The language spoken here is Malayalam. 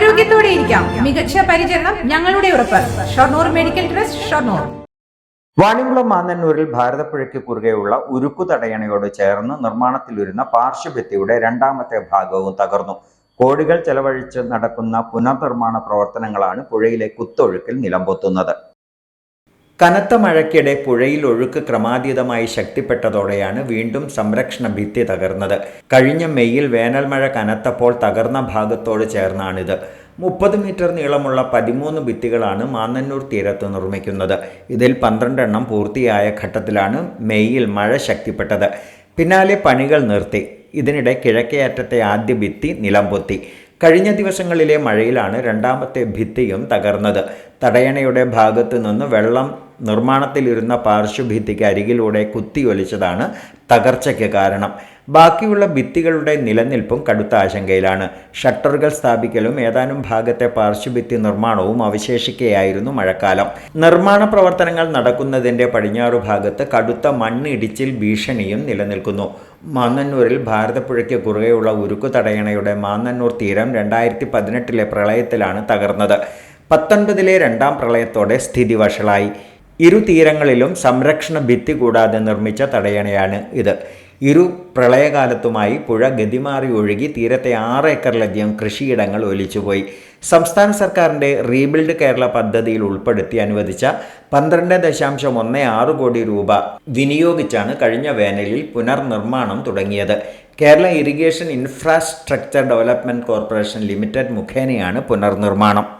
ആരോഗ്യത്തോടെ ഇരിക്കാം. മികച്ച പരിചരണം ഞങ്ങളുടെ ഉറപ്പ്. Shoranur medical trust Shoranur. വാണിംകുളം മാന്നന്നൂരിൽ ഭാരതപ്പുഴയ്ക്ക് കുറുകെയുള്ള ഉരുക്കു തടയണയോട് ചേർന്ന് നിർമ്മാണത്തിലിരുന്ന പാർശ്വഭിത്തിയുടെ രണ്ടാമത്തെ ഭാഗവും തകർന്നു. കോടികൾ ചെലവഴിച്ച് നടക്കുന്ന പുനർനിർമ്മാണ പ്രവർത്തനങ്ങളാണ് പുഴയിലെ കുത്തൊഴുക്കിൽ നിലംപൊത്തുന്നത്. കനത്ത മഴയ്ക്കിടെ പുഴയിൽ ഒഴുക്ക് ക്രമാതീതമായി ശക്തിപ്പെട്ടതോടെയാണ് വീണ്ടും സംരക്ഷണ ഭിത്തി തകർന്നത്. കഴിഞ്ഞ മെയ്യിൽ വേനൽ മഴ കനത്തപ്പോൾ തകർന്ന ഭാഗത്തോട് ചേർന്നാണിത്. മുപ്പത് മീറ്റർ നീളമുള്ള പതിമൂന്ന് ഭിത്തികളാണ് മാന്നന്നൂർ തീരത്ത് നിർമ്മിക്കുന്നത്. ഇതിൽ പന്ത്രണ്ടെണ്ണം പൂർത്തിയായ ഘട്ടത്തിലാണ് മെയ്യിൽ മഴ ശക്തിപ്പെട്ടത്. പിന്നാലെ പണികൾ നിർത്തി. ഇതിനിടെ കിഴക്കേയറ്റത്തെ ആദ്യ ഭിത്തി നിലംപൊത്തി. കഴിഞ്ഞ ദിവസങ്ങളിലെ മഴയിലാണ് രണ്ടാമത്തെ ഭിത്തിയും തകർന്നത്. തടയണയുടെ ഭാഗത്തു നിന്ന് വെള്ളം നിർമ്മാണത്തിലിരുന്ന പാർശ്വഭിത്തിക്ക് അരികിലൂടെ കുത്തിയൊലിച്ചതാണ് തകർച്ചയ്ക്ക് കാരണം. ബാക്കിയുള്ള ഭിത്തികളുടെ നിലനിൽപ്പും കടുത്ത ആശങ്കയിലാണ്. ഷട്ടറുകൾ സ്ഥാപിക്കലും ഏതാനും ഭാഗത്തെ പാർശ്വഭിത്തി നിർമ്മാണവും അവശേഷിക്കുകയായിരുന്നു മഴക്കാലം. നിർമ്മാണ പ്രവർത്തനങ്ങൾ നടക്കുന്നതിന്റെ പടിഞ്ഞാറു ഭാഗത്ത് കടുത്ത മണ്ണിടിച്ചിൽ ഭീഷണിയും നിലനിൽക്കുന്നു. മാന്നന്നൂരിൽ ഭാരതപ്പുഴയ്ക്ക് കുറുകെയുള്ള ഉരുക്കു തടയണയുടെ മാന്നന്നൂർ തീരം രണ്ടായിരത്തി പതിനെട്ടിലെ പ്രളയത്തിലാണ് തകർന്നത്. പത്തൊൻപതിലെ രണ്ടാം പ്രളയത്തോടെ സ്ഥിതി വഷളായി. ഇരു തീരങ്ങളിലും സംരക്ഷണ ഭിത്തി കൂടാതെ നിർമ്മിച്ച തടയണയാണ് ഇത്. ഇരു പ്രളയകാലത്തുമായി പുഴ ഗതിമാറി ഒഴുകി തീരത്തെ ആറ് ഏക്കറിലധികം കൃഷിയിടങ്ങൾ ഒലിച്ചുപോയി. സംസ്ഥാന സർക്കാരിന്റെ റീബിൽഡ് കേരള പദ്ധതിയിൽ ഉൾപ്പെടുത്തി അനുവദിച്ച പന്ത്രണ്ട് ദശാംശം ഒന്ന് ആറ് കോടി രൂപ വിനിയോഗിച്ചാണ് കഴിഞ്ഞ വേനലിൽ പുനർനിർമ്മാണം തുടങ്ങിയത്. Kerala irrigation infrastructure development corporation limited മുഖേനയാണ് പുനർനിർമ്മാണം.